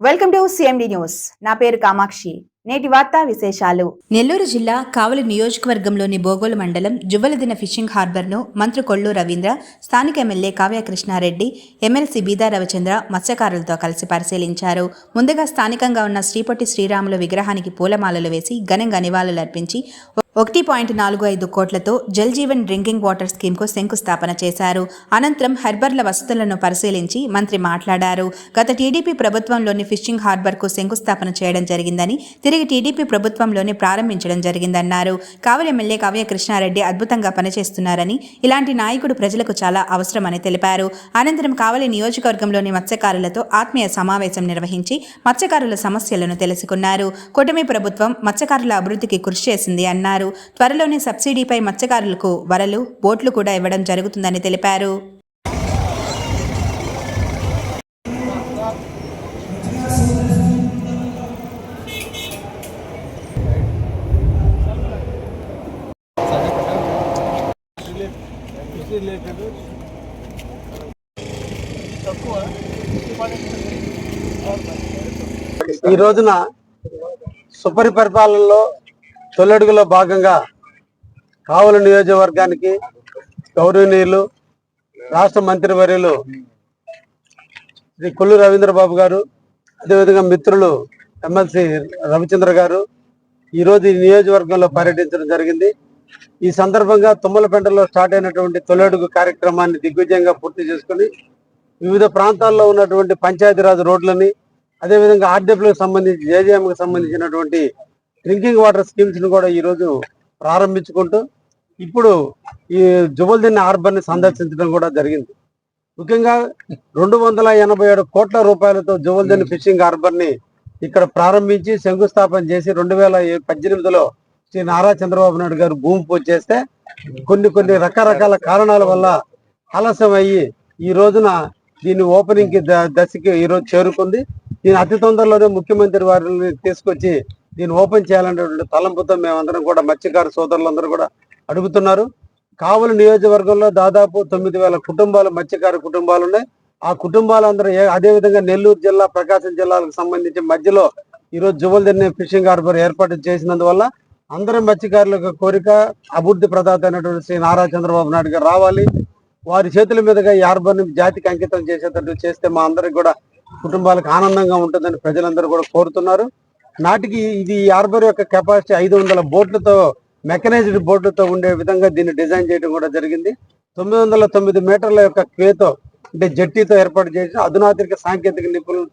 Welcome to CMD news నా పేరు కామాక్షి. నేటి వార్తా విశేషాలు. నెల్లూరు జిల్లా కావలి నియోజకవర్గంలోని బోగోలు మండలం జువ్వలదిన ఫిషింగ్ హార్బర్ను మంత్రి కొల్లు రవీంద్ర స్థానిక ఎమ్మెల్యే కావ్య కృష్ణారెడ్డి ఎమ్మెల్సీ బీదా రవిచంద్ర మత్స్యకారులతో కలిసి పరిశీలించారు. ముందుగా స్థానికంగా ఉన్న శ్రీపొట్టి శ్రీరాములు విగ్రహానికి పూలమాలలు వేసి ఘనంగా నివాళులర్పించి ఒకటి పాయింట్ నాలుగు ఐదు కోట్లతో జల్ జీవన్ డ్రింకింగ్ వాటర్ స్కీమ్కు శంకుస్థాపన చేశారు. అనంతరం హెర్బర్ల వసతులను పరిశీలించి మంత్రి మాట్లాడారు. గత టీడీపీ ప్రభుత్వంలోని ఫిషింగ్ హార్బర్కు శంకుస్థాపన చేయడం జరిగిందని తిరిగి టీడీపీ ప్రభుత్వంలోనే ప్రారంభించడం జరిగిందన్నారు. కావలి ఎమ్మెల్యే కావ్య కృష్ణారెడ్డి అద్భుతంగా పనిచేస్తున్నారని ఇలాంటి నాయకుడు ప్రజలకు చాలా అవసరమని తెలిపారు. అనంతరం కావలి నియోజకవర్గంలోని మత్స్యకారులతో ఆత్మీయ సమావేశం నిర్వహించి మత్స్యకారుల సమస్యలను తెలుసుకున్నారు. కూటమి ప్రభుత్వం మత్స్యకారుల అభివృద్ధికి కృషి చేసింది అన్నారు. త్వరలోనే సబ్సిడీపై మత్స్యకారులకు వరలు బోట్లు కూడా ఇవ్వడం జరుగుతుందని తెలిపారు. ఈ రోజున సుపరి పరిపాలనలో తొలడుగులో భాగంగా కావలి నియోజకవర్గానికి గౌరవనీయులు రాష్ట్ర మంత్రివర్యులు శ్రీ కొల్లు రవీంద్రబాబు గారు అదేవిధంగా మిత్రులు ఎమ్మెల్సీ రవిచంద్ర గారు ఈరోజు ఈ నియోజకవర్గంలో పర్యటించడం జరిగింది. ఈ సందర్భంగా తుమ్మలపెంటలో స్టార్ట్ అయినటువంటి తొలడుగు కార్యక్రమాన్ని దిగ్విజయంగా పూర్తి చేసుకుని వివిధ ప్రాంతాల్లో ఉన్నటువంటి పంచాయతీరాజ్ రోడ్లని అదేవిధంగా ఆర్డబ్ల్యూకి సంబంధించి జేజేఎంకి సంబంధించినటువంటి డ్రింకింగ్ వాటర్ స్కీమ్స్ని కూడా ఈరోజు ప్రారంభించుకుంటూ ఇప్పుడు ఈ జుబల్దిన్న హార్బర్ని సందర్శించడం కూడా జరిగింది. ముఖ్యంగా రెండు వందల ఎనభై ఏడు కోట్ల రూపాయలతో జువల్దిన్ ఫిషింగ్ హార్బర్ని ఇక్కడ ప్రారంభించి శంకుస్థాపన చేసి రెండు వేల పద్దెనిమిదిలో శ్రీ నారా చంద్రబాబు నాయుడు గారు భూమి పూజ చేస్తే కొన్ని కొన్ని రకరకాల కారణాల వల్ల ఆలస్యం అయ్యి ఈ రోజున దీని ఓపెనింగ్కి దశకి ఈ రోజు చేరుకుంది. దీని అతి తొందరలోనే ముఖ్యమంత్రి వారిని తీసుకొచ్చి దీన్ని ఓపెన్ చేయాలనేటువంటి తలంపుతో మేమందరం కూడా మత్స్యకార సోదరులందరూ కూడా అడుగుతున్నారు. కావలి నియోజకవర్గంలో దాదాపు తొమ్మిది వేల కుటుంబాలు మత్స్యకార కుటుంబాలు ఉన్నాయి. ఆ కుటుంబాలందరూ ఏ- అదే విధంగా నెల్లూరు జిల్లా ప్రకాశం జిల్లాలకు సంబంధించి మధ్యలో ఈరోజు జువల్దిన్ని ఫిషింగ్ హార్బర్ ఏర్పాటు చేసినందువల్ల అందరూ మత్స్యకారుల యొక్క కోరిక అభివృద్ధి ప్రదాత అయినటువంటి శ్రీ నారా చంద్రబాబు నాయుడు గారు రావాలి. వారి చేతుల మీదుగా ఈ హార్బర్ని జాతికి అంకితం చేసేటట్టు చేస్తే మా అందరికి కూడా కుటుంబాలకు ఆనందంగా ఉంటుందని ప్రజలందరూ కూడా కోరుతున్నారు. నాటికి ఇది హార్బర్ యొక్క కెపాసిటీ ఐదు వందల బోట్లతో మెకనైజ్డ్ బోట్లతో ఉండే విధంగా దీన్ని డిజైన్ చేయడం కూడా జరిగింది. తొమ్మిది వందల తొమ్మిది మీటర్ల యొక్క క్వేతో అంటే జట్టీతో ఏర్పాటు చేసిన అధునాతిక సాంకేతిక నిపుణులు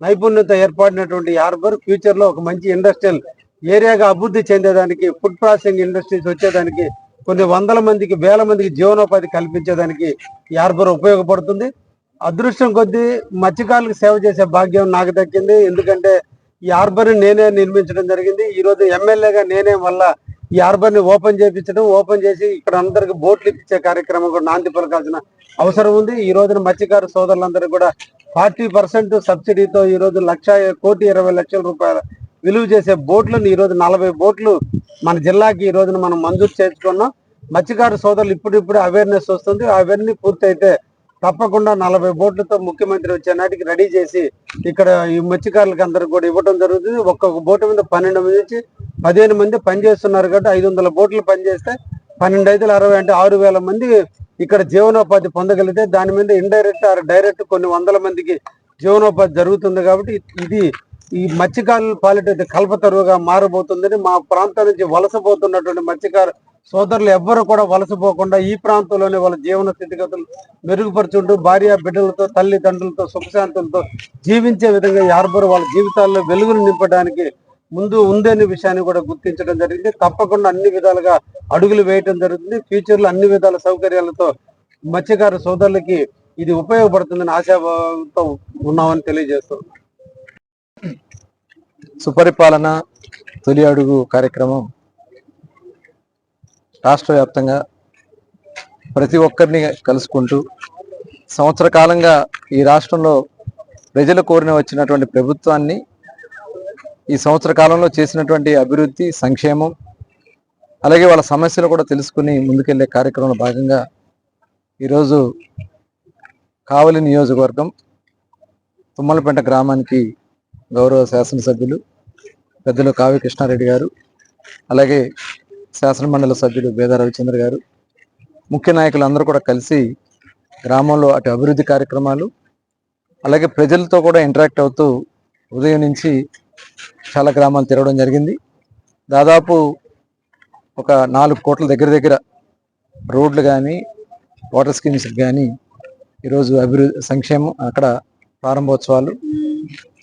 నైపుణ్యత ఏర్పడినటువంటి ఈ హార్బర్ ఫ్యూచర్లో ఒక మంచి ఇండస్ట్రియల్ ఏరియాగా అభివృద్ధి చెందేదానికి ఫుడ్ ప్రాసెసింగ్ ఇండస్ట్రీస్ వచ్చేదానికి కొన్ని వందల మందికి వేల మందికి జీవనోపాధి కల్పించేదానికి ఈ హార్బర్ ఉపయోగపడుతుంది. అదృష్టం కొద్దీ మత్స్యకారులకు సేవ చేసే భాగ్యం నాకు దక్కింది. ఎందుకంటే ఈ హార్బర్ని నేనే నిర్మించడం జరిగింది. ఈరోజు ఎమ్మెల్యేగా నేనే వల్ల ఈ హార్బర్ని ఓపెన్ చేయించడం ఓపెన్ చేసి ఇక్కడ అందరికి బోట్లు ఇప్పించే కార్యక్రమం కూడా నాంది పలకాల్సిన అవసరం ఉంది. ఈ రోజున మత్స్యకారు సోదరులందరూ కూడా ఫార్టీ పర్సెంట్ సబ్సిడీతో ఈ రోజు లక్ష కోటి ఇరవై లక్షల రూపాయల విలువ చేసే బోట్లను ఈ రోజు నలభై బోట్లు మన జిల్లాకి ఈ రోజున మనం మంజూరు చేసుకున్నాం మత్స్యకారు సోదరులు ఇప్పుడిప్పుడు అవేర్నెస్ వస్తుంది. అవన్నీ పూర్తయితే తప్పకుండా నలభై బోట్లతో ముఖ్యమంత్రి వచ్చే నాటికి రెడీ చేసి ఇక్కడ ఈ మత్స్యకారులకు అందరికి కూడా ఇవ్వడం జరుగుతుంది. ఒక్కొక్క బోటు మీద పన్నెండు మంది నుంచి పదిహేను మంది పనిచేస్తున్నారు కాబట్టి ఐదు వందల బోట్లు పనిచేస్తే పన్నెండు ఐదుల అరవై అంటే ఆరు వేల మంది ఇక్కడ జీవనోపాధి పొందగలిగితే దాని మీద ఇండైరెక్ట్ ఆర్ డైరెక్ట్ కొన్ని వందల మందికి జీవనోపాధి జరుగుతుంది కాబట్టి ఇది ఈ మత్స్యకారులు పాలిట కల్పతరువుగా మారబోతుందని మా ప్రాంతం నుంచి వలసపోతున్నటువంటి మత్స్యకారు సోదరులు ఎవ్వరు కూడా వలసపోకుండా ఈ ప్రాంతంలోనే వాళ్ళ జీవన స్థితిగతులు మెరుగుపరుచుంటూ భార్య బిడ్డలతో తల్లిదండ్రులతో సుఖశాంతులతో జీవించే విధంగా ఈ హార్బర్ వాళ్ళ జీవితాల్లో వెలుగులు నింపడానికి ముందు ఉందనే విషయాన్ని కూడా గుర్తించడం జరిగింది. తప్పకుండా అన్ని విధాలుగా అడుగులు వేయటం జరుగుతుంది. ఫ్యూచర్లో అన్ని విధాల సౌకర్యాలతో మత్స్యకారు సోదరులకి ఇది ఉపయోగపడుతుందని ఆశాభావంతో ఉన్నామని తెలియజేస్తున్నాం సుపరిపాలన తొలి అడుగు కార్యక్రమం రాష్ట్ర వ్యాప్తంగా ప్రతి ఒక్కరిని కలుసుకుంటూ సంవత్సర కాలంగా ఈ రాష్ట్రంలో ప్రజలు కోరిన వచ్చినటువంటి ప్రభుత్వాన్ని ఈ సంవత్సర కాలంలో చేసినటువంటి అభివృద్ధి సంక్షేమం అలాగే వాళ్ళ సమస్యలు కూడా తెలుసుకుని ముందుకెళ్ళే కార్యక్రమంలో భాగంగా ఈరోజు కావలి నియోజకవర్గం తుమ్మలపేట గ్రామానికి గౌరవ శాసనసభ్యులు పెద్దలు కావ్య కృష్ణారెడ్డి గారు అలాగే శాసనమండలి సభ్యులు వేద రవిచంద్ర గారు ముఖ్య నాయకులు అందరూ కూడా కలిసి గ్రామంలో అటు అభివృద్ధి కార్యక్రమాలు అలాగే ప్రజలతో కూడా ఇంటరాక్ట్ అవుతూ ఉదయం నుంచి చాలా గ్రామాలు తిరగడం జరిగింది. దాదాపు ఒక నాలుగు కోట్ల దగ్గర దగ్గర రోడ్లు కానీ వాటర్ స్కీమ్స్ కానీ ఈరోజు అభివృద్ధి సంక్షేమం అక్కడ ప్రారంభోత్సవాలు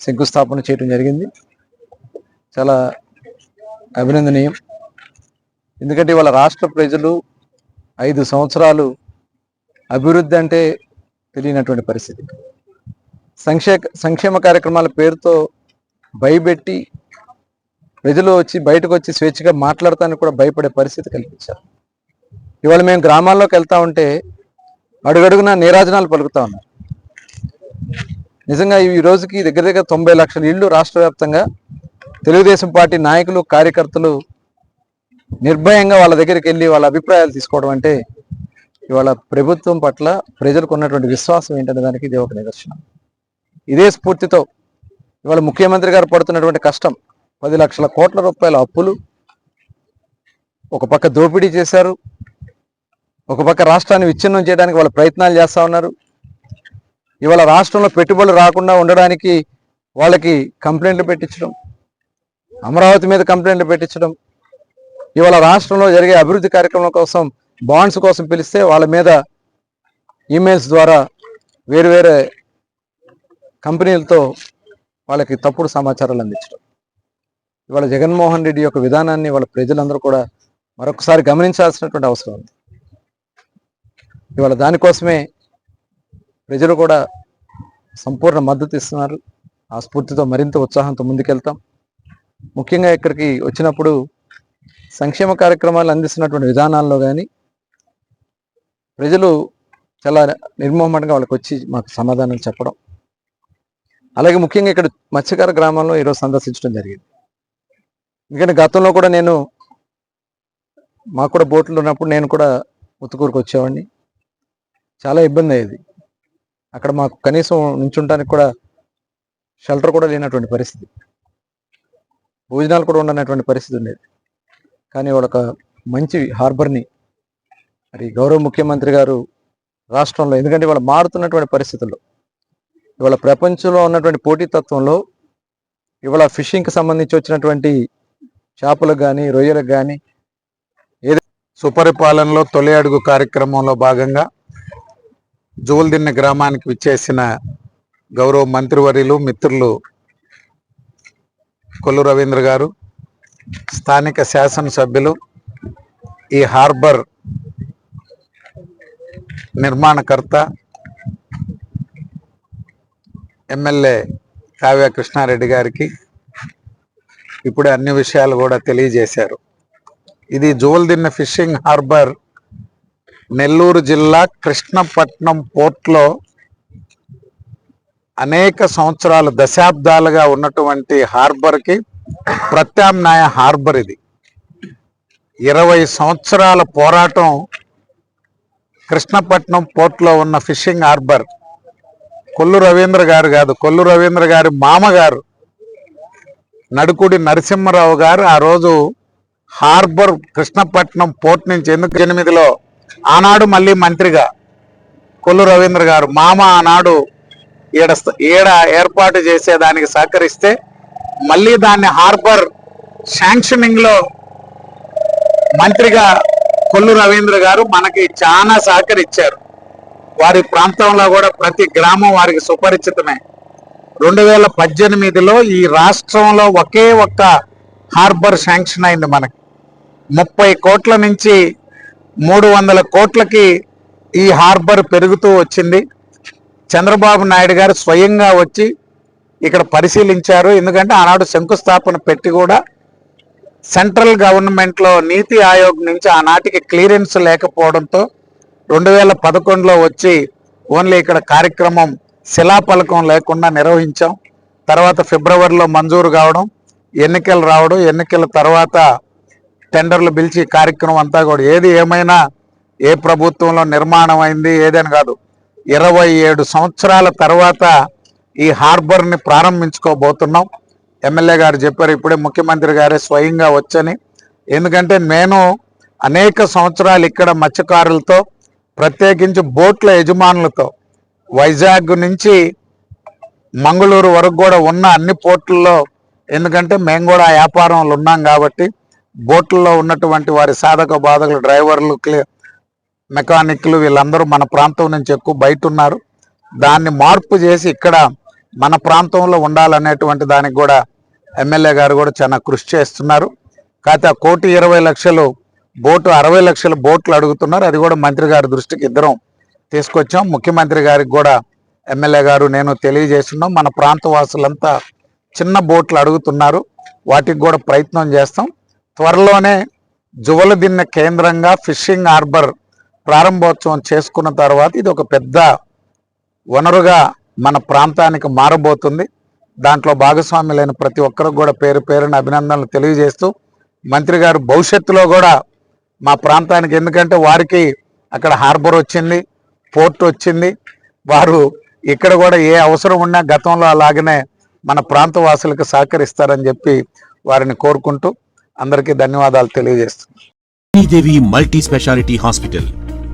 శంకుస్థాపన చేయడం జరిగింది. చాలా అభినందనీయం. ఎందుకంటే ఇవాళ రాష్ట్ర ప్రజలు ఐదు సంవత్సరాలు అభివృద్ధి అంటే తెలియనటువంటి పరిస్థితి. సంక్షే సంక్షేమ కార్యక్రమాల పేరుతో భయపెట్టి ప్రజలు వచ్చి బయటకు వచ్చి స్వేచ్ఛగా మాట్లాడటానికి కూడా భయపడే పరిస్థితి కల్పించారు. ఇవాళ మేము గ్రామాల్లోకి వెళ్తా ఉంటే అడుగడుగున నీరాజనాలు పలుకుతా ఉన్నారు. నిజంగా ఈ రోజుకి దగ్గర దగ్గర తొంభై లక్షల ఇళ్ళు రాష్ట్ర తెలుగుదేశం పార్టీ నాయకులు కార్యకర్తలు నిర్భయంగా వాళ్ళ దగ్గరికి వెళ్ళి వాళ్ళ అభిప్రాయాలు తీసుకోవడం అంటే ఇవాళ ప్రభుత్వం పట్ల ప్రజలకు ఉన్నటువంటి విశ్వాసం ఏంటనే దానికి ఇది ఒక నిదర్శనం. ఇదే స్ఫూర్తితో ఇవాళ ముఖ్యమంత్రి గారు పడుతున్నటువంటి కష్టం. పది లక్షల కోట్ల రూపాయల అప్పులు ఒక పక్క దోపిడీ చేశారు. ఒక పక్క రాష్ట్రాన్ని విచ్ఛిన్నం చేయడానికి వాళ్ళ ప్రయత్నాలు చేస్తూ ఉన్నారు. ఇవాళ రాష్ట్రంలో పెట్టుబడులు రాకుండా ఉండడానికి వాళ్ళకి కంప్లైంట్లు పెట్టించడం అమరావతి మీద కంప్లైంట్లు పెట్టించడం ఇవాళ రాష్ట్రంలో జరిగే అభివృద్ధి కార్యక్రమం కోసం బాండ్స్ కోసం పిలిస్తే వాళ్ళ మీద ఈమెయిల్స్ ద్వారా వేరు వేరే కంపెనీలతో వాళ్ళకి తప్పుడు సమాచారాలు అందించడం. ఇవాళ జగన్మోహన్ రెడ్డి యొక్క విధానాన్ని వాళ్ళ ప్రజలందరూ కూడా మరొకసారి గమనించాల్సినటువంటి అవసరం ఉంది. ఇవాళ దానికోసమే ప్రజలు కూడా సంపూర్ణ మద్దతు ఇస్తున్నారు. ఆ స్ఫూర్తితో మరింత ఉత్సాహంతో ముందుకెళ్తాం. ముఖ్యంగా ఇక్కడికి వచ్చినప్పుడు సంక్షేమ కార్యక్రమాలు అందిస్తున్నటువంటి విధానాల్లో కానీ ప్రజలు చాలా నిర్మోహమాటంగా వాళ్ళకి వచ్చి మాకు సమాధానం చెప్పడం. అలాగే ముఖ్యంగా ఇక్కడ మత్స్యకార గ్రామంలో ఈరోజు సందర్శించడం జరిగింది. ఎందుకంటే గతంలో కూడా నేను మాకు కూడా బోట్లు ఉన్నప్పుడు నేను కూడా ఉత్తుకూరుకు వచ్చేవాడిని. చాలా ఇబ్బంది అయ్యేది. అక్కడ మాకు కనీసం నుంచుంటానికి కూడా షెల్టర్ కూడా లేనటువంటి పరిస్థితి. భోజనాలు కూడా ఉండనటువంటి పరిస్థితి ఉండేది. కానీ వాళ్ళొక మంచి హార్బర్ని మరి గౌరవ ముఖ్యమంత్రి గారు రాష్ట్రంలో ఎందుకంటే ఇవాళ మారుతున్నటువంటి పరిస్థితుల్లో ఇవాళ ప్రపంచంలో ఉన్నటువంటి పోటీతత్వంలో ఇవాళ ఫిషింగ్కి సంబంధించి వచ్చినటువంటి చేపలకు కానీ రొయ్యలకు కానీ సుపరిపాలనలో తొలి అడుగు కార్యక్రమంలో భాగంగా జోల్దిన్న గ్రామానికి విచ్చేసిన గౌరవ మంత్రివర్యులు మిత్రులు కొల్లు రవీంద్ర గారు స్థానిక శాసనసభ్యులు ఈ హార్బర్ నిర్మాణకర్త ఎమ్మెల్యే కావ్య కృష్ణారెడ్డి గారికి ఇప్పుడే అన్ని విషయాలు కూడా తెలియజేశారు. ఇది జువల్దిన్న ఫిషింగ్ హార్బర్ నెల్లూరు జిల్లా కృష్ణపట్నం పోర్ట్లో అనేక సంవత్సరాలు దశాబ్దాలుగా ఉన్నటువంటి హార్బర్కి ప్రత్యామ్నాయ హార్బర్ ఇది. ఇరవై సంవత్సరాల పోరాటం కృష్ణపట్నం పోర్ట్లో ఉన్న ఫిషింగ్ హార్బర్. కొల్లు రవీంద్ర గారు కాదు కొల్లు రవీంద్ర గారి మామగారు నడుకుడి నరసింహరావు గారు ఆ రోజు హార్బర్ కృష్ణపట్నం పోర్ట్ నుంచి ఎందుకు ఎనిమిదిలో? ఆనాడు మళ్ళీ మంత్రిగా కొల్లు రవీంద్ర గారు మామ ఆనాడు ఈడ ఈడ ఏర్పాటు చేసేదానికి సహకరిస్తే మళ్ళీ దాన్ని హార్బర్ శాంక్షనింగ్లో మంత్రిగా కొల్లు రవీంద్ర గారు మనకి చాలా సహకరించారు. వారి ప్రాంతంలో కూడా ప్రతి గ్రామం వారికి సుపరిచితమే. రెండు వేల పద్దెనిమిదిలో ఈ రాష్ట్రంలో ఒకే ఒక్క హార్బర్ శాంక్షన్ అయింది మనకి. ముప్పై కోట్ల నుంచి మూడు వందల కోట్లకి ఈ హార్బర్ పెరుగుతూ వచ్చింది. చంద్రబాబు నాయుడు గారు స్వయంగా వచ్చి ఇక్కడ పరిశీలించారు. ఎందుకంటే ఆనాడు శంకుస్థాపన పెట్టి కూడా సెంట్రల్ గవర్నమెంట్లో నీతి ఆయోగ్ నుంచి ఆనాటికి క్లియరెన్స్ లేకపోవడంతో రెండు వేల పదకొండులో వచ్చి ఓన్లీ ఇక్కడ కార్యక్రమం శిలాఫలకం లేకుండా నిర్వహించాం. తర్వాత ఫిబ్రవరిలో మంజూరు కావడం ఎన్నికలు రావడం ఎన్నికల తర్వాత టెండర్లు పిలిచి కార్యక్రమం అంతా కూడా ఏది ఏమైనా ఏ ప్రభుత్వంలో నిర్మాణం అయింది ఏదని కాదు. ఇరవై ఏడు సంవత్సరాల తర్వాత ఈ హార్బర్ని ప్రారంభించుకోబోతున్నాం. ఎమ్మెల్యే గారు చెప్పారు ఇప్పుడే ముఖ్యమంత్రి గారే స్వయంగా వచ్చని. ఎందుకంటే నేను అనేక సంవత్సరాలు ఇక్కడ మత్స్యకారులతో ప్రత్యేకించి బోట్ల యజమానులతో వైజాగ్ నుంచి మంగళూరు వరకు కూడా ఉన్న అన్ని పోర్టుల్లో ఎందుకంటే మేము కూడా ఆ వ్యాపారంలో ఉన్నాం కాబట్టి బోట్లలో ఉన్నటువంటి వారి సాధక బాధకులు డ్రైవర్లు క్లి- మెకానిక్లు వీళ్ళందరూ మన ప్రాంతం నుంచి ఎక్కువ బయట ఉన్నారు. దాన్ని మార్పు చేసి ఇక్కడ మన ప్రాంతంలో ఉండాలనేటువంటి దానికి కూడా ఎమ్మెల్యే గారు కూడా చాలా కృషి చేస్తున్నారు. కాకపోతే ఆ కోటి ఇరవై లక్షలు బోటు అరవై లక్షల బోట్లు అడుగుతున్నారు. అది కూడా మంత్రి గారి దృష్టికి ఇద్దరం తీసుకొచ్చాం. ముఖ్యమంత్రి గారికి కూడా ఎమ్మెల్యే గారు నేను తెలియజేస్తున్నాం. మన ప్రాంత వాసులంతా చిన్న బోట్లు అడుగుతున్నారు. వాటికి కూడా ప్రయత్నం చేస్తాం. త్వరలోనే జువలదిన్నె కేంద్రంగా ఫిషింగ్ హార్బర్ ప్రారంభోత్సవం చేసుకున్న తర్వాత ఇది ఒక పెద్ద వనరుగా మన ప్రాంతానికి మారబోతుంది. దాంట్లో భాగస్వాములైన ప్రతి ఒక్కరికి కూడా పేరు పేరున అభినందనలు తెలియజేస్తూ మంత్రి గారు భవిష్యత్తులో కూడా మా ప్రాంతానికి ఎందుకంటే వారికి అక్కడ హార్బర్ వచ్చింది పోర్ట్ వచ్చింది. వారు ఇక్కడ కూడా ఏ అవసరం ఉన్నా గతంలో అలాగనే మన ప్రాంత వాసులకు సహకరిస్తారని చెప్పి వారిని కోరుకుంటూ అందరికీ ధన్యవాదాలు తెలియజేస్తున్నాను Devi multi speciality hospital